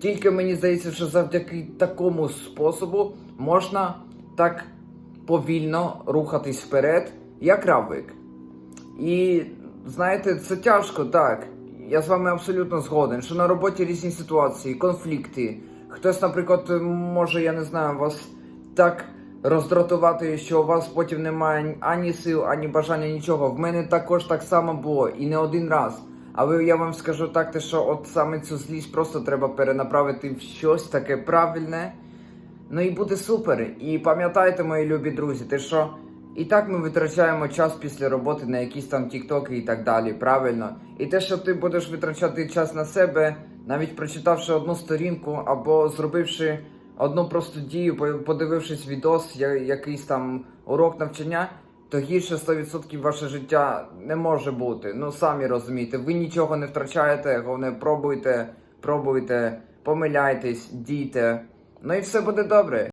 тільки мені здається, що завдяки такому способу можна так повільно рухатись вперед, як равик. І знаєте, це тяжко, так. Я з вами абсолютно згоден, що на роботі різні ситуації, конфлікти. Хтось, наприклад, може, я не знаю, вас так роздратувати, що у вас потім немає ані сил, ані бажання нічого. В мене також так само було і не один раз. Але я вам скажу так, те, що от саме цю злість просто треба перенаправити в щось таке правильне. Ну і буде супер. І пам'ятайте, мої любі друзі, те, що і так ми витрачаємо час після роботи на якісь там тіктоки і так далі, правильно. І те, що ти будеш витрачати час на себе, навіть прочитавши одну сторінку або зробивши одну просту дію, по- подивившись відос, якийсь там урок навчання, то гірше 100% ваше життя не може бути. Ну самі розумієте, ви нічого не втрачаєте, головне пробуйте, пробуйте, помиляйтесь, дійте. Ну і все буде добре.